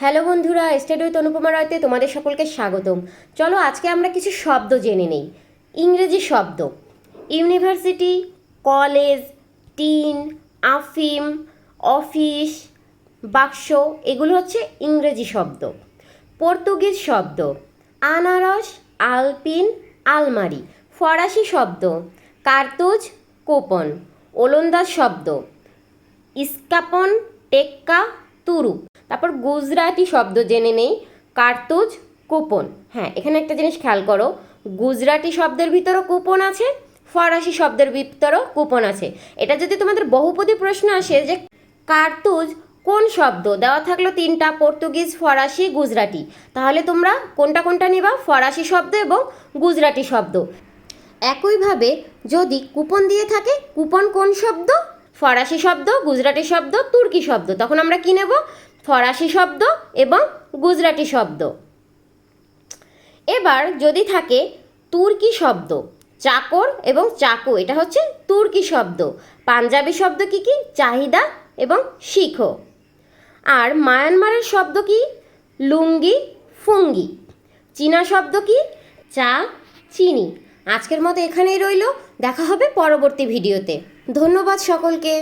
Hello বন্ধুরা stayed with Anupama রায়তে তোমাদের সকলকে স্বাগতম। চলো আজকে আমরা কিছু শব্দ জেনে নেই। ইংরেজি শব্দ। ইউনিভার্সিটি, কলেজ, টিন, আফিম, অফিস, বাক্স, এগুলো হচ্ছে ইংরেজি শব্দ। পর্তুগিজ শব্দ। আনারস, আলপিন, আলমারি। ফরাসি শব্দ। কার্তুজ, কোপন। ওলন্দাজ শব্দ। ইস্কাপন, টেক্কা তুরু। তারপর গুজরাটি শব্দ জেনে নেই, কার্তুজ, কুপন। হ্যাঁ এখানে একটা জিনিস খেয়াল করো, গুজরাটি শব্দের ভিতরও কুপন আছে, ফরাসি শব্দের ভিতরও কুপন আছে। এটা যদি তোমাদের বহুপদী প্রশ্ন আসে যে কার্তুজ কোন শব্দ? দেওয়া থাকল তিনটা, পর্তুগিজ, ফরাসি, গুজরাটি। তাহলে তোমরা কোনটা কোনটা নিবা? ফরাসি শব্দ এবং গুজরাটি শব্দ। একইভাবে যদি কুপন দিয়ে থাকে, কুপন কোন শব্দ? ফরাসি শব্দ, গুজরাটি শব্দ, তুর্কি শব্দ। তখন আমরা কি নেব? ফরাসি শব্দ এবং গুজরাটি শব্দ। এবার যদি থাকে তুর্কি শব্দ, চাকর এবং চাকু, এটা হচ্ছে তুর্কি শব্দ। পাঞ্জাবি শব্দ কি কি? চাহিদা এবং শিখো। আর মায়ানমারের শব্দ কি? লুঙ্গি, ফুঙ্গি। চীনা শব্দ কি? চা, চিনি। আজকের মতো এখানেই রইল। দেখা হবে পরবর্তী ভিডিওতে। ধন্যবাদ সকলকে।